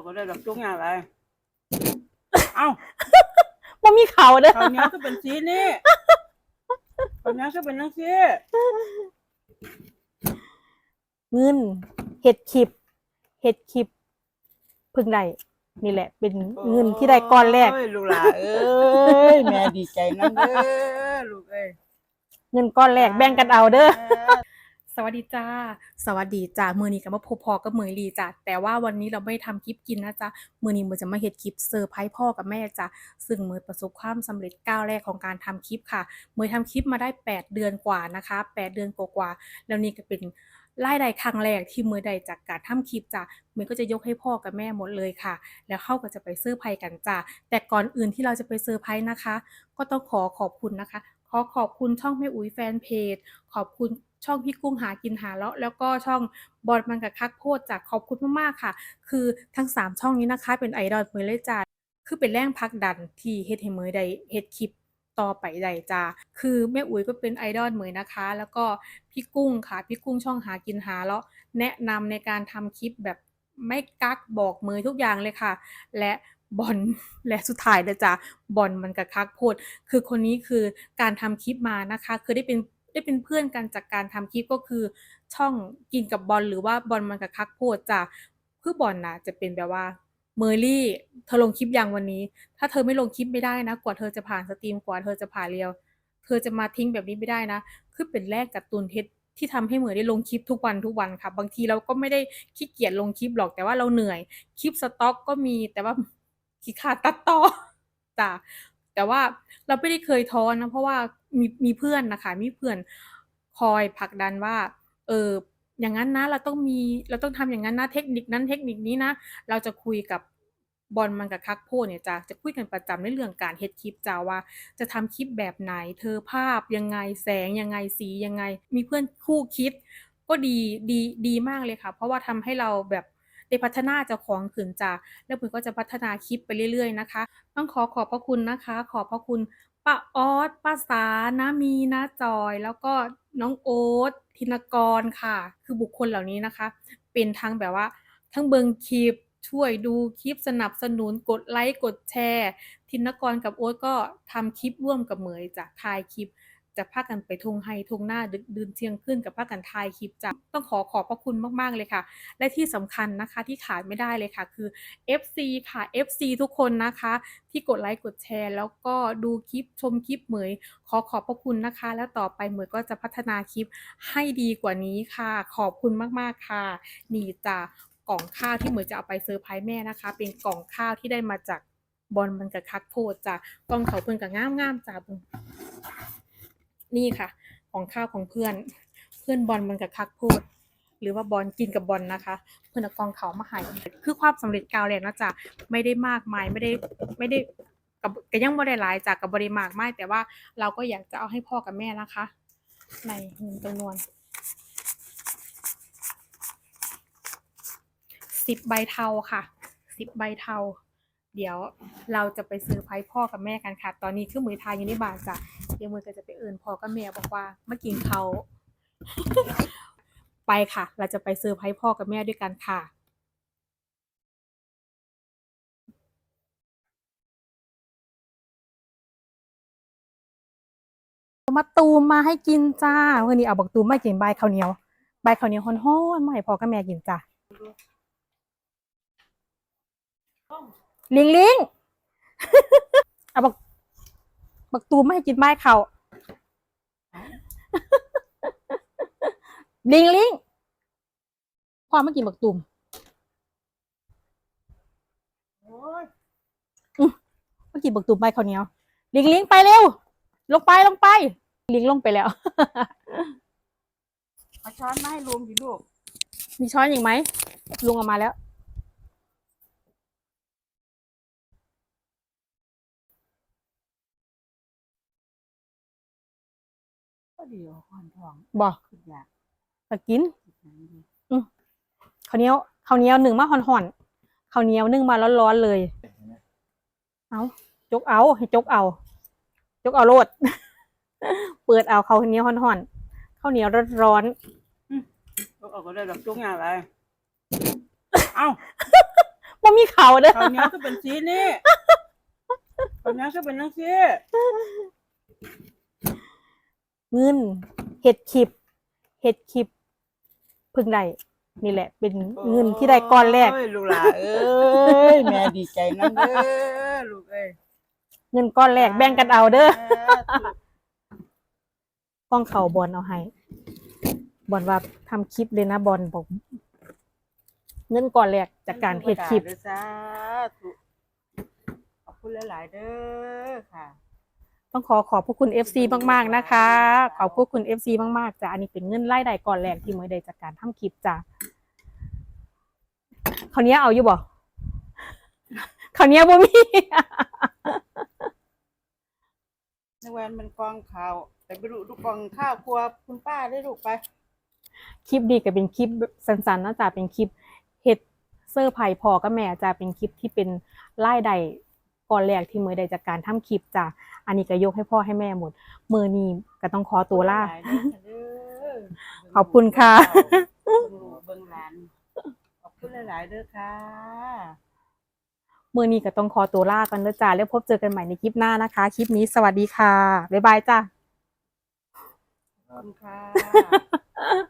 อกก็ได้ดอกจุ้งอย่างไรเอ้าบ่มีเขาเด้อคราวนี้ก็เป็นสีนี่คราวนี้ก็เป็นนังสีเงินเฮ็ดคลิปเฮ็ดคลิปเพิ่งได้นี่แหละ เป็นเงินที่ได้ก้อนแรกโยลูกหลานเอ้ยแม่ดีใจนั่นเด้อลูกเอ้ยเงินก้อนแรกแบ่งกันเอาเด้อส วัสดีจ้า สวัสดีจ้า มือนี้กับมาพบพอกับเหมยลีจ้าแต่ว่าวันนี้เราไม่ทำคลิปกินนะจ๊ะมือนี้มือจะมาเฮ็ดคลิปเซอร์ไพรส์พ่อกับแม่จ้ะซึ่งมือประสบความสำเร็จก้าวแรกของการทำคลิปค่ะ มือทำคลิปมาได้ 8 เดือนกว่านะคะ 8 เดือนกว่าๆแล้วนี่ก็เป็นรายได้ครั้งแรกที่มือใดจากการทำคลิปจ้ะมือก็จะยกให้พ่อกับแม่หมดเลยค่ะ แล้วเข้าก็จะไปเซอร์ไพรส์กันจ้ะแต่ก่อนอื่นที่เราจะไปเซอร์ไพรส์นะคะ ก็ต้องขอขอบคุณนะคะ ขอขอบคุณช่องแม่อุ๋ยแฟนเพจ ขอบคุณ ช่องพี่กุ้งหากินหาแล้วแล้วก็ช่องบอลมันกับคักโพดจากขอบคุณมากๆค่ะ คือทั้ง 3 ช่องนี้นะคะเป็นไอดอลเมยเลยจ้าคือเป็นแรงผลักดันที่เฮ็ดให้เมย์ได้เฮ็ดคลิปต่อไปได้จ้าคือแม่อุ๋ยก็เป็นไอดอลเมยนะคะ แล้วก็พี่กุ้งค่ะพี่กุ้งช่องหากินหาแล้วแนะนำในการทำคลิปแบบไม่กักบอกเมยทุกอย่างเลยค่ะ และบอลและสุดท้ายเลยจ้ะบอลมันกับคักโพด คือคนนี้คือการทำคลิปมานะคะ คือได้เป็น ได้เป็นเพื่อนกันจากการทำคลิปก็คือ ช่องกินกับบอลหรือว่าบอลมันกับคักโพดจ้ะคือบอลนะจะเป็นแบบว่าเมอรี่เธอลงคลิปยังวันนี้ ถ้าเธอไม่ลงคลิปไม่ได้นะ กว่าเธอจะผ่านสตรีมกว่าเธอจะผ่านเรียว เธอจะมาทิ้งแบบนี้ไม่ได้นะ คือเป็นแรกกับตุนเท็จที่ทำให้เหมือนได้ลงคลิปทุกวันทุกวันค่ะ บางทีเราก็ไม่ได้ขี้เกียจลงคลิปหรอกแต่ว่าเราเหนื่อย คลิปสต็อกก็มีแต่ว่าขี้ขาดตัดต่อจ้ะแต่ว่าเราไม่ได้เคยท้อนะเพราะว่า มีมีเพื่อนนะคะ มีเพื่อนคอยผลักดันว่า เอออย่างนั้นนะเราต้องมีเราต้องทำอย่างนั้นนะเทคนิคนั้นเทคนิคนี้นะ เราจะคุยกับบอลมันกับคักโพเนี่ยจะจะคุยกันประจำในเรื่องการเฮ็ดคลิปจ้าว่า จะทำคลิปแบบไหน เธอภาพยังไงแสงยังไงสียังไง มีเพื่อนคู่คิด ก็ดีดีดีมากเลยค่ะ เพราะว่าทำให้เราแบบได้พัฒนาเจ้าของขึ้นจ้ะแล้วเพื่อนก็จะพัฒนาคลิปไปเรื่อยๆนะคะ ต้องขอขอบพระคุณนะคะ ขอบพระคุณ ป้าออสป้าสานามีนาจอย แล้วก็น้องโอ๊ตธินกรค่ะ คือบุคคลเหล่านี้นะคะ เป็นทั้งแบบว่า ทั้งเบิงคลิปช่วยดูคลิปสนับสนุนกดไลค์กดแชร์ ธินกรกับโอ๊ตก็ทำคลิปร่วมกับเหมยจากทายคลิป จะพากันไปทงไฮทงหน้าดึกดื่นเที่ยงขึ้นกับพากันถ่ายคลิปจ้ะต้องขอขอบพระคุณมากๆเลยค่ะ และที่สำคัญนะคะที่ขาดไม่ได้เลยค่ะ คือ FC ค่ะ FC ทุกคนนะคะ ที่กดไลค์กดแชร์ แล้วก็ดูคลิปชมคลิปเหมย ขอขอบพระคุณนะคะ แล้วต่อไปเหมยก็จะพัฒนาคลิปให้ดีกว่านี้ค่ะ ขอบคุณมากๆค่ะ นี่จ้ะกล่องข้าวที่เหมยจะเอาไปเซอร์ไพรส์แม่นะคะ เป็นกล่องข้าวที่ได้มาจากบอลมันกับคักโพดจ้ะกล่องเขาเพิ่นกับง่ามๆจ้ะเบิ่ง นี่ค่ะ ของข้าวของเพื่อน เพื่อนบอลมันกับคักพูด หรือว่าบอลกินกับบอลนะคะ เพื่อนกองเขามาให้คือความสำเร็จกาวแรกนะจ๊ะไม่ได้มากมายไม่ได้ไม่ได้กับก็ยังไม่ได้หลายจากกับบริมากไมากแต่ว่าเราก็อยากจะเอาให้พ่อกับแม่นะคะ ในเงินจำนวนสิบใบเทาค่ะสิบใบเทา เดี๋ยวเราจะไปซื้อไพรส์พ่อกับแม่กันค่ะ ตอนนี้คือมือทายอยู่ในบ้านจ้ะ เดี๋ยวมือก็จะไปเอินพ่อกับแม่บอกว่ามากินเขาไปค่ะ เราจะไปเซอร์ไพรส์พ่อกับแม่ด้วยกันค่ะมาตูมมาให้กินจ้าวันนี้เอาบักตูมมากินใบข้าวเหนียว ใบข้าวเหนียวฮ้อนๆมาให้พ่อกับแม่กินจ้าลิงลิงเอาบัก บักตูมมาให้กินใบเขาวลิงลิงพ่อมากินบักตูมโอ้ยมากินบักตูมใบข้าวเหนียวลิงลิงไปเร็ว ลงไปลงไป ลิงลงไปแล้วเอาช้อนมาให้ลุงดิลูก มีช้อนอีกไหมลุงเออกมาแล้ว ก็เดียวคอนทองบอกขึ้นอยากก็กินกินอย่างนี้ข้าวเหนียวข้าวเหนียวหนึ่งมาห่อนๆข้าวเหนียวนึ่งมาร้อนๆเลย เอาจกเอาให้จกเอา จกเอาโลด เปิดเอาข้าวเหนียวห่อนๆข้าวเหนียวร้อนเอาออกก็ได้ดอกจุ้งอย่างไรเอ้าๆว่ามีเขเขาเด้อข้าวเหนียวก็เป็นสีนี่ข้าวเหนียวก็เป็นนังสี เงินเห็ดคลิปเห็ดคลิปเพึ่งได้นี่แหละ เป็นเงินที่ได้ก้อนแรก โยลูกหลานเอ้ยแม่ดีใจนั่นเด้อลูกเอ้ยเงินก้อนแรกแบ่งกันเอาเด้อสาธุต้องเขาบอลเอาให้บอลว่าทำคลิปเลยนะบอลบอก เงินก่อนแรกจากการเฮ็ดคลิป สาธุขอบคุณหลาย ๆ เด้อค่ะ ต้องขอขอบพระคุณ FC มากๆนะคะ ขอบพระคุณ FC มากๆจ้ะอันนี้เป็นเงินไล่ใดก่อนแรกที่เมื่อใดจากการทำคลิปจ้ะคราวนี้เอาอยู่บ่คราวนี้บ่มีในวันมันกองข่าวแต่ไปดูดูกองข้าวครัวคุณป้าได้ลูกไป คลิปดีก็เป็นคลิปสั้นๆนะจ๊ะเป็นคลิปเฮ็ดเซอร์ไพรส์พอกับแม่จ้ะเป็นคลิปที่เป็นไล่ใด ก่อนแรกที่เมื่อใดจากการทำคลิปจ้ะอันนี้ก็ยกให้พ่อให้แม่หมด มือนี้ก็ต้องขอตัวล่าขอบคุณค่ะเบิ่งลูกเบิ่งหลานขอบคุณหลายๆเด้อค่ะมือนี้ก็ต้องขอตัวลากันแล้วจ้าแล้วพบเจอกันใหม่ในคลิปหน้านะคะ คลิปนี้สวัสดีค่ะ บ๊ายบายจ้าขอบคุณค่ะ